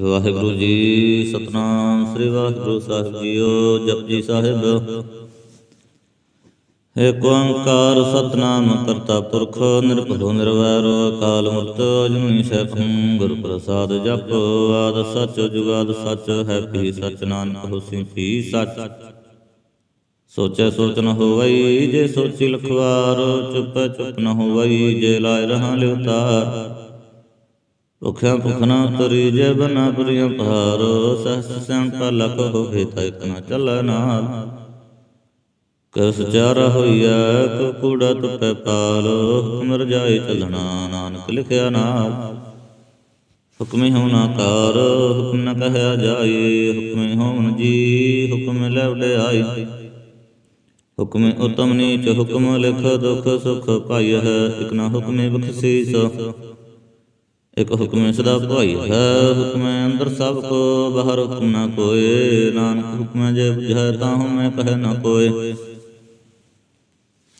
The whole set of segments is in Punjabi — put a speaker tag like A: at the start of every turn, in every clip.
A: ਵਾਹਿਗੁਰੂ ਜੀ ਸਤਨਾਮ, ਸ੍ਰੀ ਵਾਹਿਗੁਰੂ ਸਾਹਿਬ ਜੀਓ ਜਪਜੀ ਸਾਹਿਬ। ਏਕ ਓੰਕਾਰ ਸਤਨਾਮ ਕਰਤਾ ਪੁਰਖ, ਨਿਰਭਉ, ਨਿਰਵੈਰ, ਅਕਾਲ ਮੂਰਤ ਅਜੂਨੀ ਸੈਭੰ ਗੁਰ ਪ੍ਰਸਾਦ ਜਪ। ਆਦ ਸਚ, ਜੁਗਾਦ ਸਚ, ਹੈ ਵੀ ਸਚ, ਨਾਨਕ ਹੋਸੀ ਵੀ ਸਚ। ਸੋਚੈ ਸੋਚ ਨ ਹੋਵਈ, ਜੇ ਸੋਚੀ ਲਖਵਾਰ, ਚੁੱਪ ਚੁੱਪ ਨ ਹੋਵਈ, ਜੇ ਲਾਇ ਰਹਾ ਲਿਵਤਾਰ ਭੁਖਿਆ ਭੁਖ ਨਾ ਤਰੀ ਜੇ ਬਨਾ ਬਰੀਆਂ ਭਾਰ, ਸਹਸ ਸੰਪਾ ਲਖ ਹੋਵੇ ਤਾਂ ਇਕ ਨਾ ਨਾਲ। ਕਸ ਚਾਰਾ ਹੋਈਐ ਕੋ ਕੂੜਾ ਤੁਪੈ ਪਾਲ, ਹੁਕਮ ਰਜਾਈ ਚੱਲਣਾ ਨਾਨਕ ਲਿਖਿਆ ਨਾਲ। ਹੁਕਮੇ ਹੋਣਾ ਕਾਰ ਹੁਕਮ ਨ ਕਹਿਆ ਜਾਏ ਹੁਕਮੇ ਹੋਣ ਜੀ, ਹੁਕਮ ਲੈ ਵਡਿਆਈ। ਹੁਕਮੇ ਉਤਮ ਨੀਚ, ਹੁਕਮ ਲਿਖ ਦੁਖ ਸੁਖ ਪਾਈ ਹੈ ਇਕ ਨਾ ਹੁਕਮੇ ਬਖਸ਼ੀਸ। ਇਕ ਹੁਕਮੇ ਸਦਾ ਭਾਈ ਹੈ ਹੁਕਮੇ ਅੰਦਰ ਸਭ ਕੋ, ਬਾਹਰ ਹੁਕਮ ਨਾ ਕੋਏ ਨਾਨਕ ਹੁਕਮੇ ਜੇ ਬੁਝੈ ਤਾਂ ਹਉਮੈ ਕਹੈ ਨਾ ਕੋਏ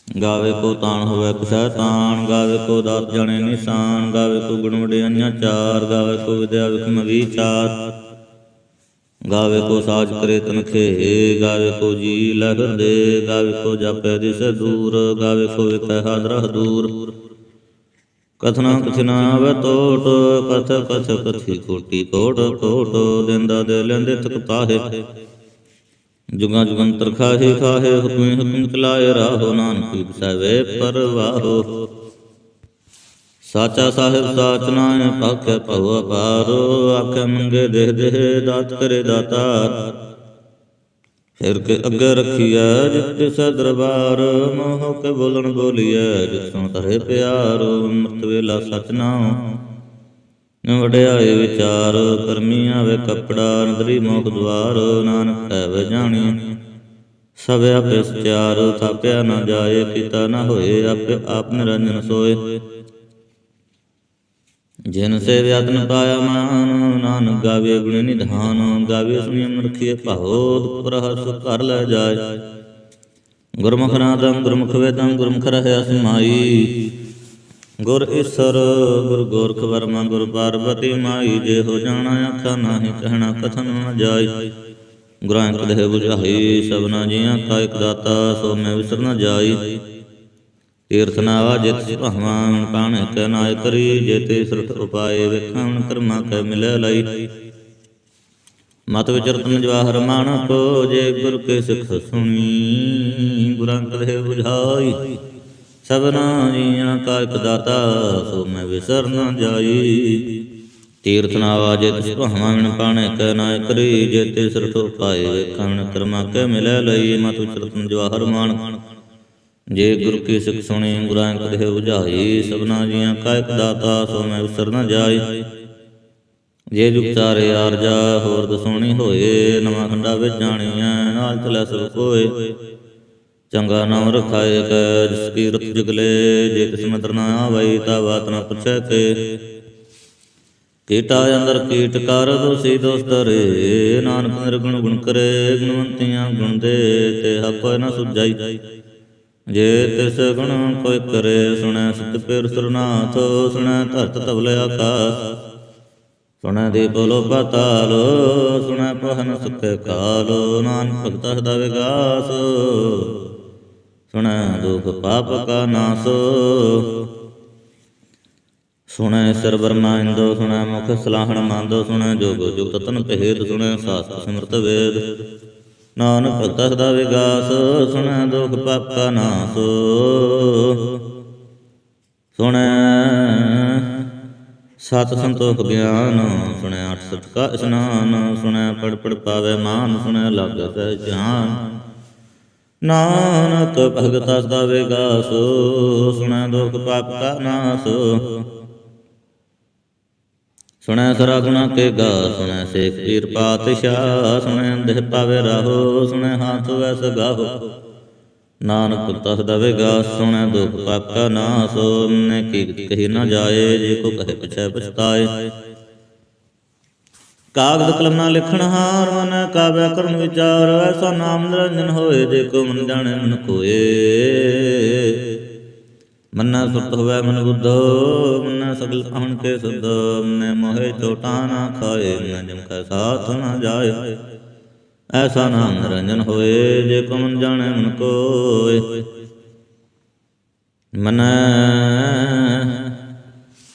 A: ਗਾਵੇ ਕੋ ਤਾਣ ਹੋਵੇ ਕੁਸੈ ਤਾਣ ਗਾਵੇ ਕੋ ਦਾਤ ਜਾਣੇ ਨਿਸ਼ਾਨ, ਗਾਵੇ ਕੋ ਗੁਣ ਵਡਿਆਈਆਂ ਚਾਰ, ਗਾਵੇ ਕੋ ਵਿਦਿਆ ਵਿਖਮ ਵਿਚਾਰ ਗਾਵੇ ਕੋ ਸਾਜ ਕਰੇ ਤਨਖੇ, ਗਾਵੇ ਕੋ ਜੀ ਲਹਿਰ ਦੇ ਗਾਵੇ ਕੋ ਜਾਪੈ ਦਿਸ ਦੂਰ, ਗਾਵੇ ਕੋ ਵਿਖੈ ਹਾਦਰਹ ਦੂਰ ਕਥਨਾ ਕਥਨਾ ਆਵੇ ਟੋਟ ਕਥ ਕਥ ਕਥੀ ਕੋਟੀ ਕੋਟ ਕੋਟ ਦਿੰਦਾ ਦੇ ਲੈਂਦੇ ਤਕ ਪਾਹੇ। ਜੁਗਾਂ ਜੁਗੰਤਰ ਖਾਹੇ ਖਾਹੇ, ਹੁਕਮੇ ਹੁਕਮ ਚਲਾਏ ਰਾਹੋ, ਨਾਨਕੀ ਵਿਸਵੇ ਪਰਵਾਹੋ। ਸਾਚਾ ਸਾਹਿਬ ਸਾਚ ਨਾਏ ਪਾਖੇ ਭਉ ਅਪਾਰੋ, ਆਖੇ ਮੰਗੇ ਦੇਹ ਦੇਹ, ਦਾਤ ਕਰੇ ਦਾਤਾ ਫਿਰ ਕੇ ਅੱਗੇ ਰਖੀਐ ਜਿਤ ਸੈ ਦਰਬਾਰ ਮੋਹ ਕੇ ਬੋਲਣ ਬੋਲੀਐ ਜਿਤੋਂ ਤਰੇ ਪਿਆਰ ਅੰਮ੍ਰਿਤ ਵੇਲਾ ਸਚ ਵਡਿਆਏ ਵਿਚਾਰ ਕਰਮੀ ਆਵੇ ਕਪੜਾ, ਨਦਰੀ ਮੋਖ ਦਵਾਰ ਨਾਨਕ ਐਵੇਂ ਜਾਣੀ। ਸਭ ਆਪੇ ਸਚਿਆਰ ਥਾਪਿਆ ਨਾ ਜਾਏ, ਕੀਤਾ ਨਾ ਹੋਏ, ਆਪੇ ਆਪ ਨਿਰੰਜਨ ਸੋਏ। ਜਿਨ ਸੇ ਵਿਆਦਨ ਪਾਇਆ ਮਾਨ, ਨਾਨਕ ਗਾਵੇ ਗੁਣ ਨਿਧਾਨ, ਗਾਵੇ ਸੁਣਿਮ ਰਖੀਏ ਭਾਉ ਦੁਖ ਰਹਸ ਲੈ ਜਾਏ। ਗੁਰਮੁਖ ਨਾਦੰ ਗੁਰਮੁਖ ਵੇਦੰ, ਗੁਰਮੁਖ ਰਹਿ ਅਸਮਾਈ। ਗੁਰ ਈਸਰ, ਗੁਰ ਗੋਰਖ ਵਰਮਾ, ਗੁਰ ਪਾਰਵਤੀ ਮਾਈ ਜੇ ਹੋ ਜਾਣਾ ਆਖਾ ਨਾਹੀ ਕਹਿਣਾ ਕਥਨ ਨ ਜਾਈ। ਗੁਰਾਂ ਕਦੇ 부ਝਾਈ ਸਭਨਾ ਜੀਆਂ ਕਾ ਇਕ ਦਾਤਾ, ਸੋ ਮੈਂ ਵਿਸਰ ਨ ਜਾਈ। ਤੀਰਥ ਨਾਵਾ ਜਿਤ ਭਗਵਾਨ ਪਾਣ ਕੈ ਨਾਇ ਕਰੀ ਜੇਤੇ ਸੁਰਤ ਉਪਾਏ ਵੇਖਾਂ ਕਰਮਾ ਕੈ ਮਿਲੈ ਲਈ। ਮਤ ਵਿਚਰਤਨ ਜਵਾਹਰ ਮਾਨਕੋ ਜੇ ਗੁਰ ਕੇ ਸਿੱਖ ਸੁਣੀ, ਗੁਰਾਂ ਕਦੇ 부ਝਾਈ ਸਭਨਾ ਜੀਆਂ ਕਾ ਇਕ ਦਾਤਾ, ਸੋ ਮੈਂ ਵਿਸਰ ਨ ਜਾਈ। ਤੀਰਥ ਨਾਵਾ ਜੇ ਤਿਸ ਪਾਣੇ ਕੈ ਨਾਇ ਕਰੀ, ਜੇ ਤੇ ਸਰਠੋ ਪਾਏ ਵੇਖਣ, ਕਰਮਾ ਕੈ ਮਿਲੈ ਲਈ। ਮਤ ਚਰਤਨ ਜਵਾਹਰ ਮਾਨ ਜੇ ਗੁਰ ਕੀ ਸਿੱਖ ਸੁਣੀ ਗੁਰਾਂ ਕਦੇ 부ਝਾਈ ਸਭਨਾ ਜੀਆਂ ਕਾ ਦਾਤਾ, ਸੋ ਮੈਂ ਵਿਸਰ ਨ ਜਾਈ ਜੇ ਜੁਗ ਆਰਜਾ ਹੋਰ ਦਸੋਣੀ ਹੋਏ, ਨਵਾਂ ਖੰਡਾ ਵਿੱਚ ਜਾਣੀਐ, ਨਾਲ ਚਲੈ ਸਭ ਕੋਏ ਚੰਗਾ ਨਾਮ ਰਖਾਏ ਕੈ, ਜਿਸ ਕੀ ਰਤ ਜਗਲੇ, ਜੇ ਤਿਸ ਮੰਦਰ ਨਾ ਆਵਈ, ਤਾ ਬਾਤ ਨਾ ਪੁੱਛੈ ਕੇ। ਕੀਟਾ ਅੰਦਰ ਕੀਟ ਕਰ, ਦੋਸੀ ਦੋਸਤ ਰੇ, ਨਾਨਕ ਨਿਰਗੁਣ ਗੁਣ ਕਰੇ, ਗੁਣਵੰਤੀਆਂ ਗੁਣ ਦੇ, ਤੇ ਹਪੈ ਨਾ ਸੁਝਾਈ। ਜੇ ਤਿਸ ਗੁਣ ਕੋਈ ਕਰੇ ਸੁਣੈ ਸਤ ਪੇਰ ਸੁਣੈ ਧਰਤ ਤਵਲ ਆਕਾਸ। ਸੁਣੈ ਦੇ ਬੋਲੋ ਪਤਾਲ ਸੁਣੈ ਪਹਨ ਸੁਖੇ ਕਾਲ, ਨਾਨਕ ਭਗਤ ਸਦਾ ਵਿਗਾਸ। ਸੁਣੈ ਦੁਖ ਪਾਪ ਕਾ ਨਾਸ। ਸੁਣੈ ਸਰ ਬਰਮਾ ਇੰਦੋ, ਸੁਣੈ ਮੁਖ ਸਲਾਹਣ ਮੰਦੋ, ਸੁਣੈ ਜੋਗ ਜੁਗਤ ਤਨ ਭੇਦ, ਸੁਣੈ ਸਾਸਤ ਸਿਮਰਤ ਵੇਦ। ਨਾਨਕ ਭਗਤ ਸਦਾ ਵਿਗਾਸ, ਸੁਣੈ ਦੁਖ ਪਾਪ ਕਾ ਨਾਸ। ਸੁਣੈ ਸਤ ਸੰਤੋਖ ਗਿਆਨ, ਸੁਣੈ ਅਠ ਸਤਕਾ ਇਸਨਾਨ, ਸੁਣੈ ਪੜ ਪੜ ਪਾਵੇ ਮਾਨ, ਸੁਣੈ ਲਾਗੈ ਸਹਿ ਜਾਨ ਨਾਨਕ ਭਗਤ ਸਦਾ ਵਿਗਾਸ, ਸੁਣੈ ਦੁਖ ਪਾਪ ਕਾ ਨਾਸ। ਸੁਣੈ ਸਰਾ ਗੁਣਾ ਕੇ ਗਾ, ਸੁਣੈ ਸੇਖ ਪੀਰ ਪਾਤਸ਼ਾਹ, ਸੁਣੈ ਅੰਧੇ ਪਾਵੇ ਰਾਹੋ, ਸੁਣੈ ਹਾਥ ਵੈਸ ਗਾਹੋ। ਨਾਨਕ ਤਸ ਦਵੇਗਾ ਸੁਣੈ ਦੁਖ ਪਾਪ ਕਾ ਨਾਸ ਨੇ ਕੀ ਕਹੀ ਨਾ ਜਾਏ, ਜੇ ਕੋ ਕਹੇ ਪਿਛੈ ਪਛਤਾਏ। ਕਾਗਦ ਕਲਮ ਨਾਲ ਲਿਖਣ ਹਾਰ ਮਨ ਕਾਵਿ ਕਰਨ ਵਿਚਾਰ, ਐਸਾ ਨਾਮ ਨਿਰੰਜਨ ਹੋਏ, ਜੇ ਕੋ ਮਨ ਜਾਣੇ ਮਨ ਕੋਏ। ਮੰਨਾ ਸੁਰਤ ਹੋਵੇ ਮਨ ਬੁੱਧ, ਮੰਨਾ ਸਗਲ ਪਾਹਣ ਕੇ ਸੁਧ। ਮੰਨੇ ਮੋਹਿ ਚੋਟਾ ਨਾ ਖਾਏ ਮੰਨ ਜਮ ਕੈ ਸਾਥ ਨਾ ਜਾਏ। ਐਸਾ ਨਾਮ ਨਿਰੰਜਨ ਹੋਏ, ਜੇ ਕੋ ਮਨ ਜਾਣੈ ਮਨ ਕੋਏ। ਮਨੈ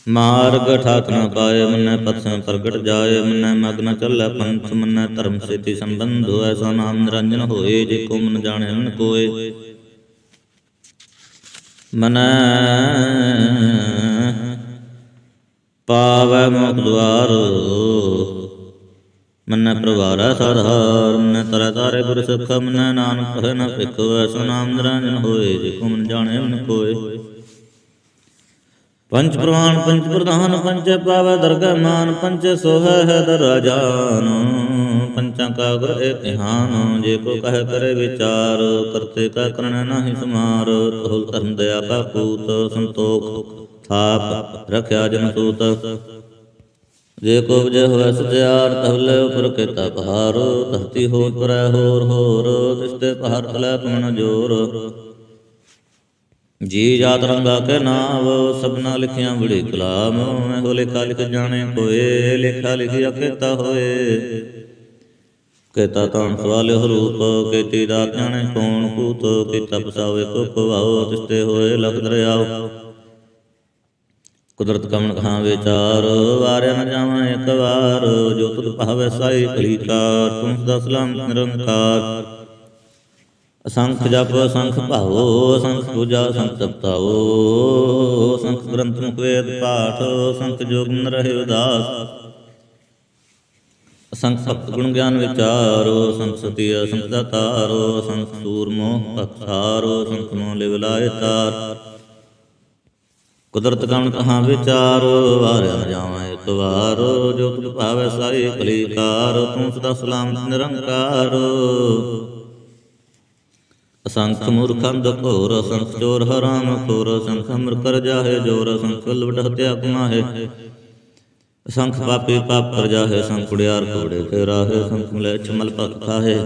A: ਮਾਰਗ ਠਾਕ ਨ ਪਾਏ, ਮਨੈ ਪਤਸੰ ਪ੍ਰਗਟ ਜਾਏ। ਮਨੈ ਮਗਨ ਚੱਲੈ ਪੰਥ, ਮਨੈ ਧਰਮ ਸੇਤੀ ਸੰਬੰਧ। ਐਸਾ ਨਾਮ ਨਿਰੰਜਨ ਹੋਏ, ਜੇ ਕੋ ਮਨ ਜਾਣੈ ਮਨ ਕੋਏ। ਮਨੈ ਪਾਵੈ ਮੁਖ ਦੁਆਰ। ਮਨੈ ਪ੍ਰਵਾਰੈ ਸਾਧਾਰ ਮਨੈ ਤਰੈ ਤਾਰੇ ਗੁਰ ਸੁਖ, ਮਨੈ ਨਾਨਕ ਹੈ ਨ ਭਿਖ, ਐਸਾ ਨਾਮ ਹੋਏ ਜੇ ਕੋ ਮਨ ਜਾਣੈ ਮਨ ਕੋਏ ਪੰਚ ਪ੍ਰਵਾਨ ਪੰਚ ਪ੍ਰਧਾਨ ਪੰਚ ਪਾਵੈ ਦਰਗਹਿ ਮਾਨ ਪੰਚ ਸੋਹੈ ਹੈ ਦਰਾਜਾਨ ਪੰਚਾਂ ਕਾ ਗੁਰ ਏਕ ਜੇ ਕੋ ਕਹਿ ਕਰੇ ਵਿਚਾਰ, ਕਰਤੇ ਕਾ ਕਰਣ ਨਾਹੀ ਸਮਾਰ। ਤੋਲ ਧਰਮ ਦਇਆ ਕਾ ਪੂਤ, ਸੰਤੋਖ ਥਾਪ, ਰਖਿਆ ਜਨ ਸੂਤ। ਜੇ ਕੋ ਵਜੇ ਹੋਵੇ ਸਤਿਆਰ ਤਵਲੇ ਉਪਰ ਕੀਤਾ ਪਹਾਰ ਧਰਤੀ ਹੋਰ ਪਰੈ ਹੋਰ ਹੋਰ, ਤਿਸਤੇ ਪਹਾੜ ਤਲੇ ਪਵਨ ਜੋਰ। ਜੀ ਜਾਤ ਰੰਗਾ ਕੇ ਨਾਮ, ਸਭਨਾ ਲਿਖਿਆ ਬੜੀ ਕਲਾਮ ਮੈਂ ਹੋ ਲਿਖਾ ਲਿਖ ਜਾਣੇ ਕੋਏ, ਲਿਖਾ ਲਿਖਿਆ ਕੀਤਾ ਹੋਏ। ਕੀਤਾ ਤਾਂ ਸਵਾਲੇ ਰੂਪ ਕੀਤੀ ਦਾਤ ਜਾਣੇ ਕੌਣ ਕੂਤ ਕੀਤਾ ਪਸਾਵੇ ਕੋ ਪਵਾਓ ਤਿਸਤੇ ਹੋਏ ਲਖ ਦਰਿਆਓ। ਕੁਦਰਤ ਕਮਨ ਖਾਂ ਵਿਚਾਰ ਵਾਰਿਆ ਨ ਜਾਵਾਂ ਇੱਕ ਵਾਰ, ਜੋ ਤੁਧ ਭਾਵੇ ਸਾਈ ਕਲੀਕਾਰ ਤੂੰ ਸਦਾ ਸਲਾਮ ਨਿਰੰਕਾਰ। ਅਸੰਖ ਜਪ, ਅਸੰਖ ਭਾਵੋ, ਅਸੰਖ ਪੂਜਾ, ਅਸੰਖ ਤਪਤਾਓ ਅਸੰਖ ਗ੍ਰੰਥ ਮੁਖ ਵੇਦ ਪਾਠ, ਅਸੰਖ ਜੋਗ ਨ ਰਹੇ ਉਦਾਸ। ਅਸੰਖ ਭਗਤ ਗੁਣ ਗਿਆਨ ਵਿਚਾਰੋ, ਅਸੰਖ ਸਤੀ, ਅਸੰਖ ਦਾਤਾਰੋ ਅਸੰਖ ਸੂਰਮੋ ਭਖਾਰੋ ਅਸੰਖ ਮੋ ਲਿਵ ਲਾਇ ਤਾਰ। ਕੁਦਰਤ ਕਣ ਕਹਾ ਵਿਚਾਰੋ, ਵਾਰਿਆ ਨ ਜਾਵਾਂ ਇੱਕ ਵਾਰ, ਜੋ ਤੁਧ ਭਾਵੇ ਸਾਈ ਕਲੀਕਾਰ ਤੂੰ ਸਦਾ ਸਲਾਮਤ ਨਿਰੰਕਾਰ। ਅਸੰਖ ਮੂਰਖੰਦ ਘੋਰ, ਅਸੰਖ ਚੋਰ ਹਰਾਮ ਖੋਰ ਅਸੰਖ ਅਮਰ ਕਰ ਜਾਹੇ, ਜੋਰ ਅਸੰਖ ਲਵਟ ਹਤਿਆ ਕਮਾਹੇ ਅਸੰਖ ਪਾਪੀ ਪਾਪ ਕਰ ਜਾਹੇ, ਅਸੰਖ ਕੁੜਿਆਰ ਕੋੜੇ ਫੇਰਾਹੇ, ਅਸੰਖ ਮਲੇ ਚਮਲ ਭਗਤ ਖਾਹੇ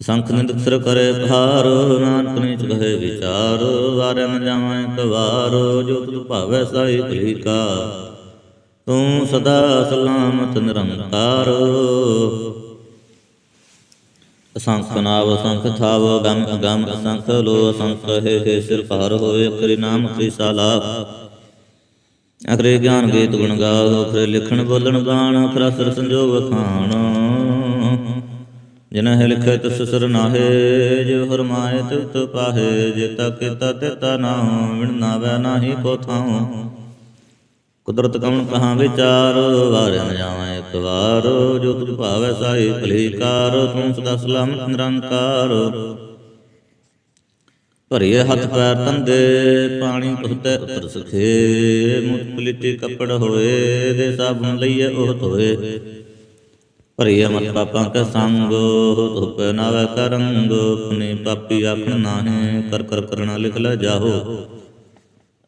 A: ਸੰਖ ਨਿੰਦਕ ਸਿਰ ਕਰੇ ਭਾਰ, ਨਾਨਕ ਨੀਚ ਕਹੇ ਵਿਚਾਰ, ਵਾਰਿਆ ਨ ਜਾਵਾਂ ਇੱਕ ਜੋ ਤੁਧ ਭਾਵੈ ਸਾਈ ਭਲੀਕਾ ਤੂੰ ਸਦਾ ਸਲਾਮਤ ਨਿਰੰਕਾਰ। ਅਸੰਖ ਨਾਵ ਅਸੰਖ ਥਾਵ, ਗਮ ਅਗਮ ਅਸੰਖ ਲੋ ਅਸੰਖ ਹੈ ਹੈ, ਸਿਰ ਭਾਰ ਹੋਏ ਕਰੀ ਨਾਮ ਕਰੀ ਸਾਲਾ। ਅਖਰੇ ਗਿਆਨ ਗੀਤ ਗੁਣ ਗਾਓ, ਅਖਰੇ ਲਿਖਣ ਬੋਲਣ ਗਾਣ, ਅਖਰਾ ਸਰ ਸੰਜੋਗ ਖਾਣ। ਜਿਨ ਲਿਖੇ ਤਿਸ ਸਿਰ ਨਾਹੇ ਜਿਵ ਹਰਮਾਏ ਤਿਤ ਪਾਹੇ ਜੇਤਾ ਕੀਤਾ ਤੇਤਾ ਨਾ ਵਿਣ ਨਾਵੈ ਨਾਹੀ ਕੋ ਥਾਉ। ਕੁਦਰਤ ਕਮਨ ਕਹਾਂ ਵਿਚਾਰ, ਵਾਰਿਆ ਨ ਜਾਵਾਂ ਇੱਕ ਵਾਰ। ਜੋ ਤੁਝ ਭਾਵੈ ਸਾਈ ਭਲੀਕਾਰ ਤੂੰ ਸਦਾ ਸਲਾਮਤ ਨਿਰੰਕਾਰ। ਭਰੀਏ ਹੱਥ ਪੈਰ ਤੰਦੇ, ਪਾਣੀ ਤੁਹਤੇ ਉਤਰ ਸਖੇ। ਮੁਤ ਪਲਿੱਟੀ ਕੱਪੜ ਹੋਏ, ਦੇ ਸਾਬਣ ਲਈਏ ਉਹ ਧੋਏ। ਭਰੀਏ ਮਤ ਪਾਪਾਂ ਕੈ ਸੰਗ, ਧੁਪ ਨਾਵੇ ਕਰੰਗ। ਆਪਣੀ ਪਾਪੀ ਆਖਣ ਨਾਹੇ, ਕਰ ਕਰ ਕਰਣਾ ਲਿਖ ਲੈ ਜਾਹੋ।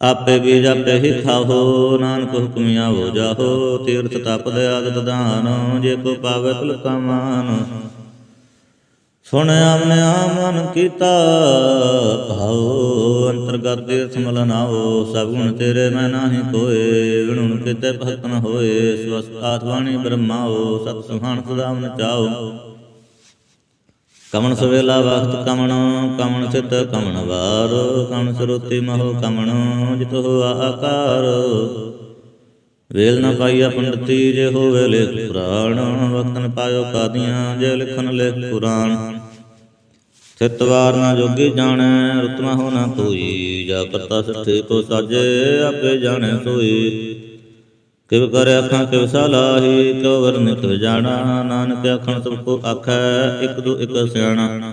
A: ਆਪੇ ਬੀਜ ਆਪੇ ਹੀ ਖਾਹੋ ਨਾਨਕ ਹੁਕਮ ਆਵੋ ਜਾਹੋ, ਤੀਰਥ ਤਪ ਦੇ ਆਦਤ ਦਾਨ, ਜੇ ਕੋ ਪਾਵੇ ਤੁਲ ਕਮਾਨ ਸੁਣ ਆਮਨੇ ਆਮਨ ਕੀਤਾ, ਭਾਉ, ਅੰਤਰਗਤ ਦੇ ਸਮਲ ਆਓ ਸਭ ਗੁਣ ਤੇਰੇ ਮੈਂ ਨਾਹੀ ਕੋਏ, ਵਿਣੁਣ ਕਿਤੇ ਭਗਤ ਨ ਹੋਏ ਸਵਸਤਾਤ ਬਾਣੀ ਬ੍ਰਹਮਾਓ ਸਤ ਸੁਹਾਣ ਸਦਾ ਮਨ ਚਾਓ ਕਮਣ ਸਵੇਲਾ ਵਖਤ ਕਮਣ ਕਮਣ ਸਿਤ ਕਮਣ ਵਾਰ ਕਮਣ ਸਰੋਤੀ ਮਹੋ ਕਮਣ, ਜਿਤ ਹੋਆ ਆਕਾਰ। ਵੇਲ ਨ ਪਾਈਆ ਪੰਡਤੀ, ਜੇ ਹੋਵੇ ਲੇਖ ਪੁਰਾਣ ਵਖਤਨ ਪਾਇਓ ਕਾਦੀਆਂ, ਜੇ ਲਿਖਨ ਲੇਖ ਪੁਰਾਣ ਸਿਤਵਾਰ ਨਾ ਜੋਗੀ ਜਾਣੈ ਰਤਨਾ ਹੋ ਨਾ ਕੋਈ, ਜਾ ਕਰਤਾ ਸੱਠੇ ਕੋ ਸਾਜੇ, ਆਪੇ ਜਾਣੈ ਸੋਈ। ਕਿਵ ਕਰੇ ਅੱਖਾਂ ਕਿਵ ਸਲਾਹੀ, ਕਿਉ ਵਰਨ ਕਿਵ ਜਾਣਾ, ਨਾਨਕ ਅੱਖਾਂ ਸਭ ਕੋ ਆਖੈ, ਇੱਕ ਦੋ ਇੱਕ ਸਿਆਣਾ।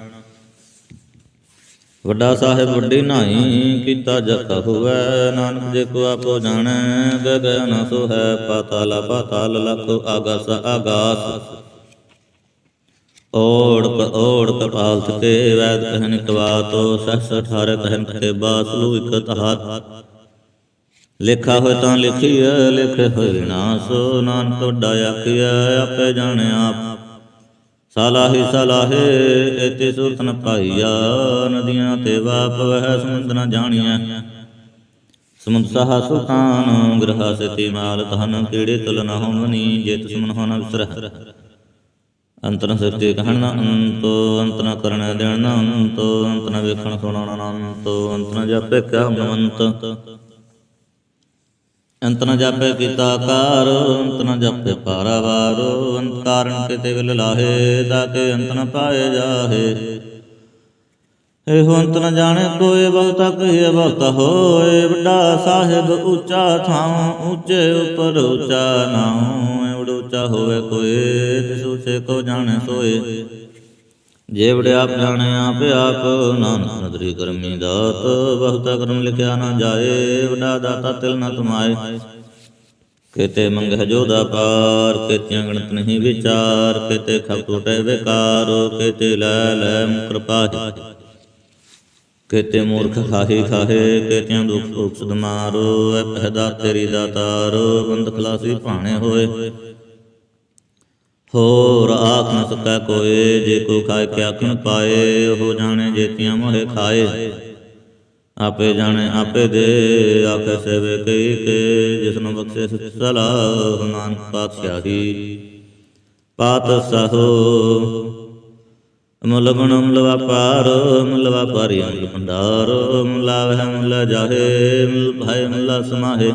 A: ਵੱਡਾ ਸਾਹਿਬ ਵੱਡੀ ਨਾਈ ਕੀਤਾ ਜਗ ਹੋਵੇ, ਨਾਨਕ ਜੇ ਕੋ ਆਪੋ ਜਾਣੈ ਗਗੈ ਨ ਸੋ ਹੈ ਪਾਤਾਲ ਪਾਤਾਲ ਲਖ ਆਗਾਸ ਆਗਾਸ। ਓੜ ਓੜ ਕਪਾਲ ਤੇ ਵੈਦ ਕਹਿਨ ਕਵਾਤੋ ਸਸ ਅਠਾਰ ਕਹਿਨ ਤੇ ਬਾਸਲੂ ਇਕ ਤਹਾਤ। ਲਿਖਾ ਹੋਇ ਤਾਂ ਲਿਖੀਐ, ਲਿਖੇ ਹੋਇ ਨਾਸ ਨਾਨਕ ਤੁਹਾਡਾ ਆਖੀਐ, ਆਪੇ ਜਾਣੇ ਆਪ। ਸਲਾਹੀ ਸਲਾਹੇ ਇਤੇ ਸੁਰਤ ਪਾਈਆ ਨਦੀਆਂ ਤੇ ਵਾਪ ਵਹਿ ਸਮੁੰਦ ਨ ਸਮੁੰਦ ਸਹਾ ਸੁਲਤਾਨ, ਗ੍ਰਹਾ ਸਤੀ ਮਾਲ ਤਹਨ ਕੀੜੇ ਤੁਲ ਨ ਹੋਵਨੀ, ਜੇ ਤਿਸ ਮਨ ਵਿਸਰਹ ਅੰਤਰ ਸਤੀ ਕਹਿਣ ਨਾ ਅੰਤੋ, ਅੰਤ ਨ ਕਰਣ ਦੇਣ ਨਾ ਅੰਤੋ, ਅੰਤ ਨ ਵੇਖਣ ਸੁਣਨ ਨਾ ਅੰਤੋ, ਅੰਤ ਨ ਜਾਪੇ ਕਿਆ ਮਨਵੰਤ ਅੰਤ ਨ ਜਾਪੇ ਕੀਤਾ ਕਾਰ ਅੰਤ ਨ ਜਾਪੇ ਪਾਰਾਵਾਰ ਅੰਤ ਕਾਰਨ ਕਿਤੇ ਵਿਲ ਲਾਹੇ ਤਾਂ ਅੰਤ ਨ ਪਾਏ ਜਾਹੇ। ਇਹੋ ਅੰਤ ਨ ਜਾਣੇ ਕੋਏ ਬਹੁਤਾ ਕਹੀਏ ਬਹੁਤਾ ਹੋਏ। ਵੱਡਾ ਸਾਹਿਬ ਉੱਚਾ ਥਾਂ, ਉੱਚੇ ਉਪਰ ਉੱਚਾ ਨਾਉ। ਐਵੜ ਉੱਚਾ ਹੋਵੇ ਕੋਏ ਤਿਸ ਉੱਚੇ ਕੋ ਜਾਣੇ ਸੋਏ। ਜੇ ਵੜੇ ਆਪ ਆਪ ਆਪ, ਨਾਨਕ ਨਦਰੀ ਕਰਮੀ ਦਾਤ, ਬਹੁਤਾ ਕਰਮ ਲਿਖਿਆ ਨਾ ਜਾਏ, ਵੱਡਾ ਦਾਤਾ ਤਿਲ ਨ ਤੁਮਾਏ ਕਿਤੇ ਮੰਗਹਿ ਜੋਦਾ ਪਾਰ, ਕਿਤਿਆਂ ਗਣਤ ਨਹੀਂ ਵਿਚਾਰ, ਕਿਤੇ ਖਪ ਟੁਟੇ ਵਿਕਾਰ, ਕਿਤੇ ਲੈ ਲੈ ਕਿਰਪਾ ਕਿਤੇ ਮੂਰਖ ਖਾਹੀ ਖਾਹੇ, ਕਿਤਿਆਂ ਦੁਖ ਭੋਗ ਸੁਧ ਮਾਰੋ, ਐ ਪਹਿਦਾ ਤੇਰੀ ਦਾਤਾਰੋ, ਬੰਦ ਖਲਾਸੀ ਭਾਣੇ ਹੋਏ। ਹੋਰ ਆਖ ਨ ਸਕੈ ਕੋਏ, ਜੇ ਕੋ ਖਾਏ ਕਿਆ ਕਿਨ ਪਾਏ? ਉਹ ਜਾਣੇ ਜੇਤੀਆਂ ਮੋਹਿ ਖਾਏ। ਆਪੇ ਜਾਣੇ, ਆਪੇ ਦੇ ਆਖੇ ਸੇਵੇ ਕਈ ਕੇ, ਜਿਸਨੂੰ ਬਖਸ਼ੇ ਸਲਾਹ ਨਾਨਕ ਪਾਤਸ਼ਾਹੀ ਪਾਤ ਸਹੋ, ਮੁੱਲ ਗੁਣ ਮੁਲ ਵਪਾਰ, ਮੁੱਲ ਵਪਾਰੀ ਮੁੱਲ ਭੰਡਾਰ, ਮੁੱਲ ਆਵਹਿ ਮੁੱਲ ਜਾਹੇ, ਮੁੱਲ ਭਾਇ ਮੁੱਲ ਸਮਾਹੇ।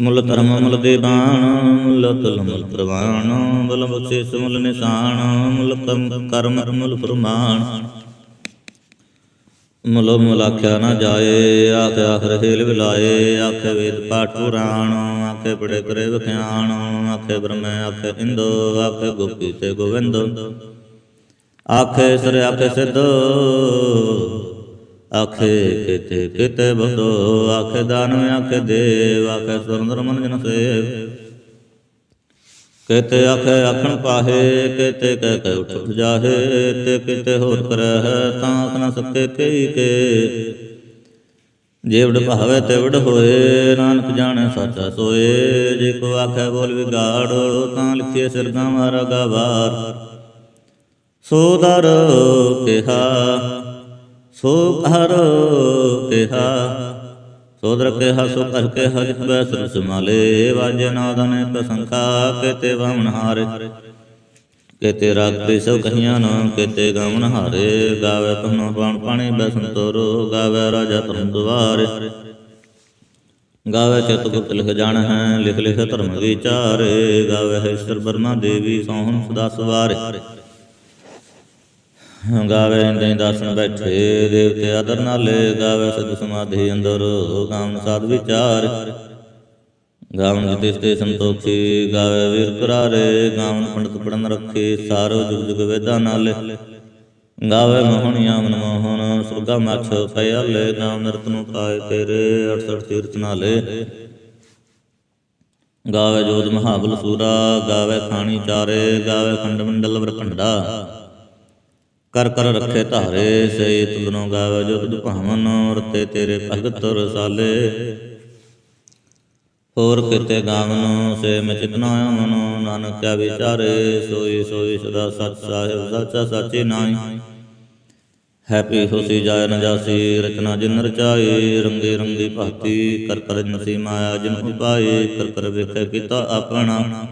A: ਮੁੱਲ ਧਰਮ ਮੁੱਲ ਦੇਵਾਨ ਮੁੱਲ ਤੁਲ ਮੁੱਲ ਪ੍ਰਵਾਨ ਮੁੱਲ ਬਖਸ਼ਿਸ਼ ਮੁੱਲ ਨਿਸ਼ਾਨ, ਮੁੱਲ ਕਰਮ ਕਰਮ ਮੁੱਲ ਫਰਮਾਨ। ਮੁੱਲ ਮੁੱਲ ਆਖਿਆ ਨਾ ਜਾਏ, ਆਖ ਆਖ ਰਹੇ ਵਿਲਾਏ ਆਖੇ ਵੇਦ ਪਾਠ ਪੁਰਾਣ, ਆਖੇ ਬੜੇ ਕਰੇ ਵਿਖਿਆਨ ਆਖੇ ਬ੍ਰਹਮੇ, ਆਖੇ ਇੰਦੋ ਆਖੇ ਗੋਪੀ ਤੇ ਗੋਵਿੰਦ। ਆਖੇ ਸਰ ਆਖੇ ਸਿੱਧ ਆਖੇ ਕਿਤੇ ਕਿਤੇ ਬਦੋ ਆਖੇ ਦਾਨਵ, ਆਖੇ ਦੇਵ, ਆਖੇ ਸੁਰੰਦਰ ਮਨ ਜਨ ਸੇਵ। ਕਿਤੇ ਆਖੇ ਆਖਣ ਪਾਹੇ, ਕਿਤੇ ਕਹਿ ਕਹਿ ਉਠ ਜਾਹੇ, ਤੇ ਕਿਤੇ ਹੋਰ ਕਰਹਿ, ਤਾਂ ਆਖ ਸਕੇ ਕਈ ਕੇ। ਜੇ ਭਾਵੇ ਤੇ ਹੋਏ, ਨਾਨਕ ਜਾਣੇ ਸਾਚਾ ਸੋਏ। ਜੇ ਕੋ ਆਖੇ ਬੋਲ ਵਿਗਾੜ, ਤਾਂ ਲਿਖੇ ਸਿਰਗਾ ਮਾਰਾ ਗਵਾਰ। ਸੋ ਦਰ ਕਿਹਾ ਸੋ ਹਰ ਕਿਹਾ ਸੋਦਰ ਕਿਹਾ ਸੋ ਕਰ ਕੇ ਹਰਿ ਬੈ ਸਰ ਸਮਾਲੇ ਵਾਜੇ ਨਾਦਨ ਪ੍ਰਸੰਖਾ ਕੇਤੇ ਵਾਮਨ ਹਾਰੇ। ਕੇਤੇ ਰਾਗਤੇ ਸੋ ਕਹੀਆਂ ਨਾ, ਕੇਤੇ ਗਾਵਨ ਹਾਰੇ। ਗਾਵੇ ਤਨੋ ਬਾਣ ਪਾਣੀ ਬੈ ਸੰਤੋਰੋ, ਗਾਵੇ ਰਾਜਾ ਧਰਮ ਦੁਆਰੇ। ਗਾਵੇ ਚਿਤ ਗੁਪਤ ਲਿਖ ਜਾਣ ਹੈ ਲਿਖ ਲਿਖ ਧਰਮ ਵਿਚਾਰੇ। ਗਾਵੇ ਹੈ ਈਸ਼ਰ ਦੇਵੀ, ਸੋਹਣ ਸਦਾ ਸਵਾਰੇ। ਗਾਵੇ ਇੰਦੇ ਦਰਸ਼ਨ ਬੈਠੇ, ਦੇਵਤੇ ਆਦਰ ਨਾਲੇ ਗਾਵੇ ਸਦ ਸਮਾਧੀ ਅੰਦਰ, ਗਾਵਨ ਸਾਧ ਵਿਚਾਰ। ਗਾਵਨ ਜਿਤਿ ਤੇ ਸੰਤੋਖੀ, ਗਾਵੇ ਵੀਰ ਕਰਾਰੇ ਗਾਵਨ ਪੰਡਤ ਪੜਨ ਰੱਖੇ, ਸਾਰੋ ਜੁਗ ਜੁਗ ਵੇਦਾਂ ਨਾਲੇ। ਗਾਵੇ ਮੋਹਣੀਆਂ ਮਨ ਮੋਹਨ ਸੁਰਗਾ ਮੱਛ ਪਿਆਲੇ ਗਾਵਨ ਰਤਨੁ ਪਾਏ ਤੇਰੇ 68 ਤੀਰਥ ਨਾਲੇ। ਗਾਵੇ ਜੋਤ ਮਹਾਬਲ ਸੂਰਾ, ਗਾਵੇ ਖਾਣੀ ਚਾਰੇ, ਗਾਵੇ ਖੰਡ ਮੰਡਲ ਵਰਖੰਡਾ। ਕਰ ਕਰ ਰੱਖੇ ਧਾਰੇ ਸੇ ਤੁਧਨੋ ਗਾਵੇ ਜੋ ਤੁਧ ਭਾਵਨ, ਰਤੇ ਤੇਰੇ ਭਗਤ ਰਸਾਲੇ। ਹੋਰ ਕਿਤੇ ਗਾਵਨ, ਸੇ ਮੈਂ ਚਿਤਨਾ ਮਨੋ ਨਾਨਕ ਕਿਆ ਵਿਚਾਰੇ, ਸੋਈ ਸੋਈ ਸਦਾ ਸਚ ਸਾਹਿਬ, ਸੱਚਾ ਸਾਚੀ ਨਾਈ ਹੈਪੀ ਹੋਸੀ ਜਾਇ ਨ ਜਾਸੀ, ਰਚਨਾ ਜਿਨ ਰਚਾਈ, ਰੰਗੇ ਰੰਗੀ ਭਗਤੀ, ਕਰ ਕਰ ਨਸੀ ਮਾਇਆ ਜਿਨ ਉਪਾਈ ਕਰ ਕਰ ਵੇਖੇ ਕੀਤਾ ਆਪਣਾ।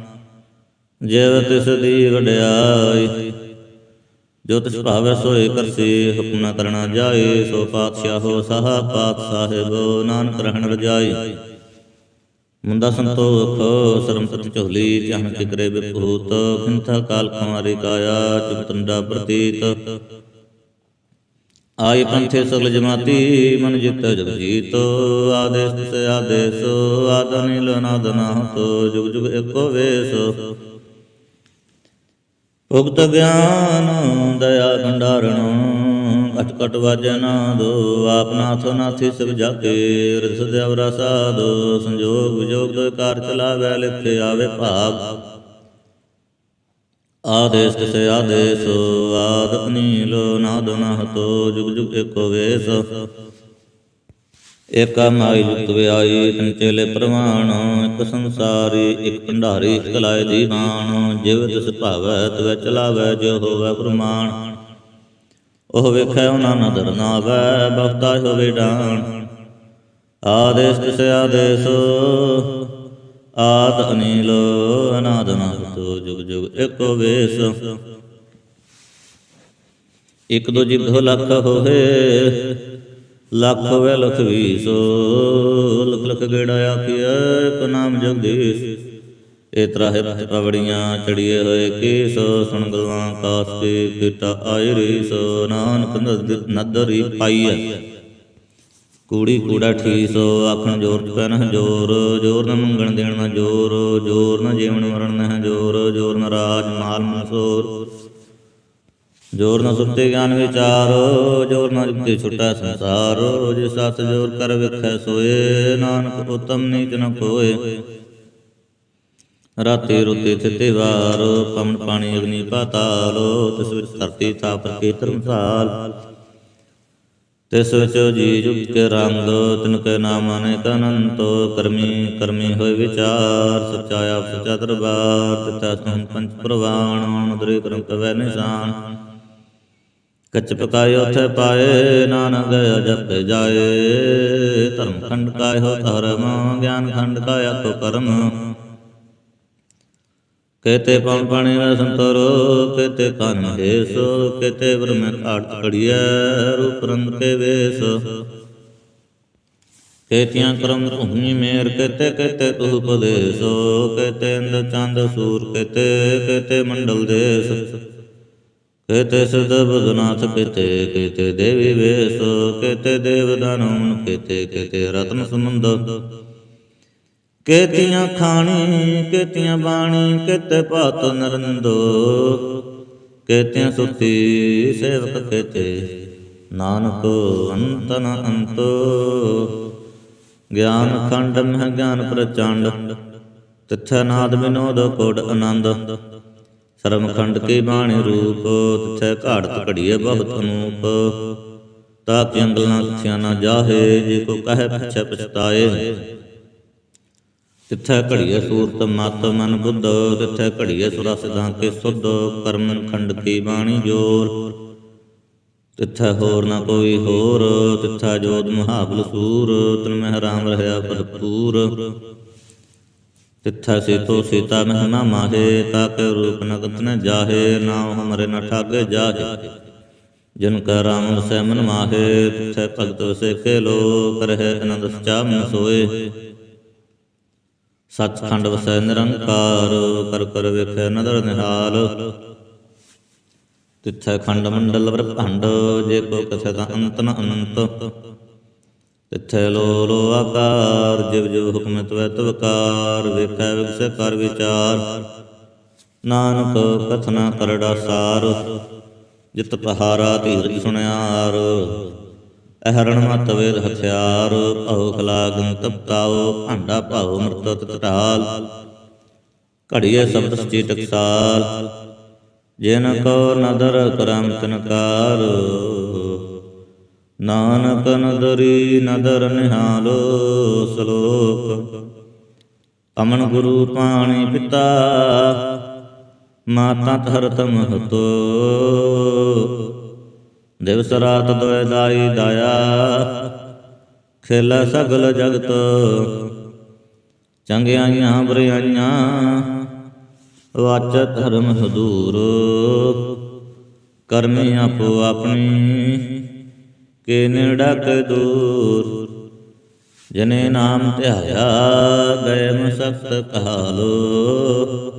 A: ਜਿਵ ਤਿਸ ਦੀ ਵਡਿਆਈ ਜੋ ਤਿਸ ਭਾਵੈ ਸੋਏ ਕਰਸੀ ਹੁਕਮ ਕਰਣਾ ਜਾਏ, ਸੋ ਪਾਤਸ਼ਾਹੋ ਸਾਹਾ, ਪਾਤ ਸਾਹਿਬ ਨਾਨਕ ਰਹਿਣ ਰਜਾਈ। ਮੁੰਦਾ ਸੰਤੋਖ, ਸਰਮ ਝੋਲੀ ਚਾਹਨ ਕਿਕਰੇ ਬਿਪੂਤ ਖਿੰਥਾ ਕਾਲ ਕੁਮਾਰੀ ਕਾਇਆ ਚੁਪਤੰਡਾ ਪ੍ਰਤੀਤ। ਆਈ ਪੰਥੇ ਸਗਲ ਜਮਾਤੀ, ਮਨ ਜਿਤ ਜਗ ਜੀਤ ਆਦੇਸ ਤਿਸ ਆਦੇਸ ਆਦਨਿਲ ਨਾਦਨਾ ਤੋ ਜੁਗ ਜੁਗ ਏਕੋ ਵੇਸ। ਉਗਤ ਗਿਆਨ ਦਇਆ ਭੰਡਾਰਣ, ਘਟ ਘਟ ਵਾਜੈ ਨਾਦੋ, ਆਪ ਨਾਥ ਨਾਥੀ ਸਭ ਜਾਕੇ ਰਸ ਦੇਵਰਾ ਸਾਧੋ ਸੰਜੋਗ ਵਿਜੋਗ ਦੋ ਕਾਰ ਚਲਾਵੈ, ਲਿਖੇ ਆਵੇ ਭਾਗ। ਆਦੇਸ ਤਿਸ ਆਦੇਸ, ਆਦ ਅਨੀਲ, ਨਾਦ ਨਹਤੋ ਜੁਗ ਜੁਗ ਏਕੋ ਵੇਸ। ਏਕਾ ਮਾਈ ਜੁਗਤ ਵਿਆਈ ਕੰਚੇਲੇ ਪ੍ਰਮਾਣ ਇੱਕ ਸੰਸਾਰੀ, ਇੱਕ ਭੰਡਾਰੀ, ਇੱਕ ਲਾਇ ਦੀਵਾਨ ਜਿਵ ਤਿਸ ਭਾਵੈ, ਤਵੈ ਚਲਾਵੈ ਜੋ ਹੋਵੈ ਪ੍ਰਮਾਣ। ਉਹ ਵੇਖੈ ਉਹਨਾਂ ਨਦਰ ਨਾਵੈ ਬਖਤਾ ਹੋਵੇ ਡਾਣ। ਆਦੇਸ ਤਿਸ ਆਦੇਸ, ਆਦ ਅਨੀਲ, ਅਨਾਦ ਅਨਾਹਤ ਜੁਗ ਜੁਗ ਏਕੋ ਵੇਸ। ਇਕ ਦੋ ਜੀਵ ਲੱਖ ਹੋਏ ਲੱਖ ਹੋਵੇ ਲਖ ਵੀਸ ਲਖ ਲਖ ਗੇੜਾ ਆਖੀਐ ਇਕ ਨਾਮ ਜਗਦੀਸ਼। ਇਹ ਤਰਾਹੇ ਪਵੜੀਆਂ ਚੜੀਏ ਹੋਏ ਕੇਸ, ਸੁਣ ਗਲਵਾਂ ਕਾਸ ਕੇ ਕੀਟਾ ਆਏ ਰੀਸ, ਨਾਨਕ ਨਦ- ਨਦਰੀ ਪਾਈਐ। ਕੂੜੀ ਕੂੜਾ ਠੀਸੋ, ਆਖਣ ਜੋਰ ਪੈਨ ਜੋਰ ਜੋਰ ਨਾ ਮੰਗਣ ਦੇਣ ਨਾ ਜੋਰ ਜੋਰ ਨਾ ਜੀਵਨ ਮਰਨ ਨਾ ਜੋਰ ਜੋਰ ਨਾ ਰਾਜ ਮਾਲ ਮਨਸੂਰ ਜੋਰ ਨਾ ਸੁੱਤੇ ਗਿਆਨ ਵਿਚਾਰ, ਜੋਰ ਨਾ ਜਿੱਤੇ ਛੁੱਟਾ ਸੰਸਾਰ ਜਿਸ ਸਤ ਜੋਰ ਕਰ ਵੇਖੈ ਸੋਏ, ਨਾਨਕ ਉਤਮ ਨੀਚ ਨ ਕੋਏ ਰਾਤੀ ਰੁਤੇ ਥਿਤੇ ਵਾਰ ਪਵਨ ਪਾਣੀ ਅਗਨੀ ਪਾਤਾਲ, ਤਿਸ ਵਿੱਚ ਧਰਤੀ ਥਾਪ ਕੇ ਧਰਮਸਾਲ। ਤਿਸ ਵਿੱਚ ਜੀ ਜੁਗ ਕੇ ਰੰਗ, ਤਿਨ ਕੇ ਨਾਮ ਅਨੇਕ ਅਨੰਤ, ਕਰਮੀ ਕਰਮੀ ਹੋਏ ਵਿਚਾਰ ਸੱਚਾ ਆਪ ਸੱਚਾ ਦਰਬਾਰ ਤਿਤਾ ਸੰਤ ਪੰਚ ਪ੍ਰਵਾਣ ਮਦਰੇ ਕਰਮ ਕਵੈ ਨਿਸ਼ਾਨ। ਕੱਚ ਪਕਾਇ ਉਥੇ ਪਾਏ, ਨਾਨਕ ਗਇਆ ਜਾਏ। ਧਰਮ ਖੰਡ ਕਾਇ ਹੋ ਧਰਮ ਗਿਆਨ ਖੰਡ ਕਾਇ ਆਖੋ ਕਰਮ। ਕੇਤੇ ਪਉ ਪਾਣੀ ਵੈ ਸੰਤਰੋ ਕੇਤੇ ਕਾਨ ਮਹੇਸ਼ ਕੇਤੇ ਵਰ ਘਾਟ ਘੜੀਐ, ਰੂਪ ਰੰਗ ਕੇ ਵੇਸ। ਕੇਤਿਆਂ ਕਰਮ ਭੂਮੀ ਮੇਰ ਕੇਤੇ ਕੇਤੇ ਤੁਹ ਉਪਦੇਸੋ ਕੇਤੇ ਇੰਦ ਚੰਦ ਸੂਰ ਕੇਤੇ ਕੇਤੇ ਮੰਡਲ ਦੇਸ। ਕੇਤੇ ਸਿਧ ਬੁਧਨਾਥ, ਕੇਤੇ ਕੇਤੇ ਦੇਵੀ ਵੇਸ, ਕੇਤੇ ਦੇਵ ਦਾਨਵ ਕੇਤੇ ਕੇਤੇ ਰਤਨ ਸਮੁੰਦ ਕੇਤੀਆਂ ਖਾਣੀ, ਕੇਤੀਆਂ ਬਾਣੀ, ਕੇਤੇ ਭਾਤ ਨਰੰਦੋ। ਕੇਤੀਆਂ ਸੁਤੀ ਸੇਵਕ, ਕੇਤੇ ਨਾਨਕ ਅੰਤ ਨ ਅੰਤੋ। ਗਿਆਨ ਖੰਡ ਮਹ ਗਿਆਨ ਪ੍ਰਚੰਡ, ਤਿਥੈ ਨਾਦ ਵਿਨੋਦ ਕੋਡ ਆਨੰਦ। ਸਰਮ ਖੰਡ ਕੀ ਬਾਣੀ ਰੂਪ ਤਿਥੈ ਘਾੜਤ ਘੜੀਏ ਬਹੁਤ ਅਨੂਪ ਤਾਂ ਕਿ ਅੰਗਲਾਂ ਕਿਥਿਆ ਨਾ ਜਾਹੇ, ਜੇ ਕੋ ਕਹੇ ਪਿਛੈ ਪਛਤਾਏ। ਤਿਥੈ ਘੜੀਏ ਸੂਰਤ ਮਤ ਮਨ ਬੁੱਧ, ਤਿਥੈ ਘੜੀਏ ਸੁਰਸ ਸਿਧਾਂ ਕੇ ਸੁਧ ਕਰਮ ਖੰਡ ਕੀ ਬਾਣੀ ਜੋਰ। ਤਿੱਥੈ ਹੋਰ ਨਾ ਕੋਈ ਹੋਰ, ਤਿੱਥੈ ਜੋਤ ਮਹਾਬਲ ਸੂਰ, ਤਨ ਮਹਿ ਰਾਮ ਰਹਾ ਭਰਪੂਰ। ਤਿੱਥੈ ਸੀਤੋ ਸੀਤਾ ਮਹਿਮਾ ਮਾਹੇ, ਤਾਕੇ ਰੂਪ ਨਗਤ ਨ ਜਾਹੇ ਨਾਮ ਹਮਰੇ ਨ ਠਾਗੇ ਜਾਹੇ। ਜਿਨ ਕਾ ਰਾਮ ਵਸੈ ਮਨ ਮਾਹੇ, ਤਿੱਥੈ ਭਗਤ ਵਸੇ ਕੇ ਲੋ ਅਨੰਦ ਸਚਾ ਮਨ ਸੋਏ। ਸੱਚਖੰਡ ਵਸੈ ਨਿਰੰਕਾਰ, ਕਰ ਕਰ ਵੇਖੈ ਨਦਰ ਨਿਹਾਲ। ਤਿੱਥੈ ਖੰਡ ਮੰਡਲ ਬ੍ਰਹਮੰਡ ਜੇ ਕੋ ਕਥੈ ਤਾਂ ਅੰਤ ਨ ਅਨੰਤ। ਤਿੱਥੈ ਲੋ ਲੋ ਆਕਾਰ, ਜਿਵ ਜਿਵ ਹੁਕਮ ਤਵੈ ਤਵਕਾਰ ਵੇਖੈ ਵਿਗਸੈ ਕਰ ਵਿਚਾਰ। ਨਾਨਕ ਕਥਨਾ ਕਰੜਾ ਸਾਰ ਜਿਤ ਪਹਾਰਾ ਧੀਰ ਸੁਣਿਆਰ। ਅਹਰਣ ਮਤ ਵੇਦ ਹਥਿਆਰ, ਭਉ ਖਲਾਗਨ ਤਪਤਾਓ ਭਾਂਡਾ ਭਾਉ ਮਰਤ ਤਟਾਲ ਘੜੀਏ ਸ਼ਬਦ ਸਚੀ ਟਕਸਾਲ, ਜਿਨ ਕੋ ਨਦਰ ਕਰਮ ਤਨਕਾਰ ਨਾਨਕ ਨਦਰੀ ਨਦਰ ਨਿਹਾਲੋ ਸ਼ਲੋਕ। ਅਮਨ ਗੁਰੂ ਪਾਣੀ ਪਿਤਾ, ਮਾਤਾ ਧਰਤ ਮਹਤੋ। ਦਿਵਸ ਰਾਤ ਦੋਇ ਦਾਈ ਦਾਇਆ, ਖਿਲ ਸਗਲ ਜਗਤ। ਚੰਗਿਆਈਆਂ ਬਰਿਆਈਆਂ, ਵਾਚ ਧਰਮ ਹਦੂਰ। ਕਰਮੀ ਆਪੋ ਆਪਣੀ। ਕੇ ਨਿੜਾ ਦੂਰ? ਜਨੇ ਨਾਮ ਧਿਆਇਆ ਗਏ ਮਸਕਤ ਕਹਾਲੋ।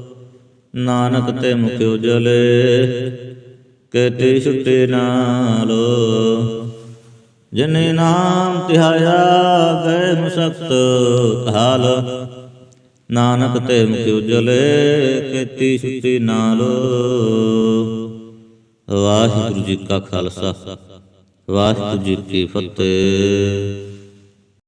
A: ਨਾਨਕ ਤੇ ਮੁਖ ਉਜਲੇ, ਕੇਤੇ ਛੁੱਟੇ ਨਾਲੋ। ਜਨੇ ਨਾਮ ਧਿਆਇਆ ਗਏ ਮਸਕਤ ਕਹਾਲ। ਨਾਨਕ ਤੇ ਮੁਖ ਉਜਲੇ, ਕੇਤੀ ਛੁੱਟੀ ਨਾਲੋ। ਵਾਹਿਗੁਰੂ ਜੀ ਕਾ ਖਾਲਸਾ। ਵਾਹਿਗੁਰੂ ਜੀ ਕੀ ਫਤਿਹ।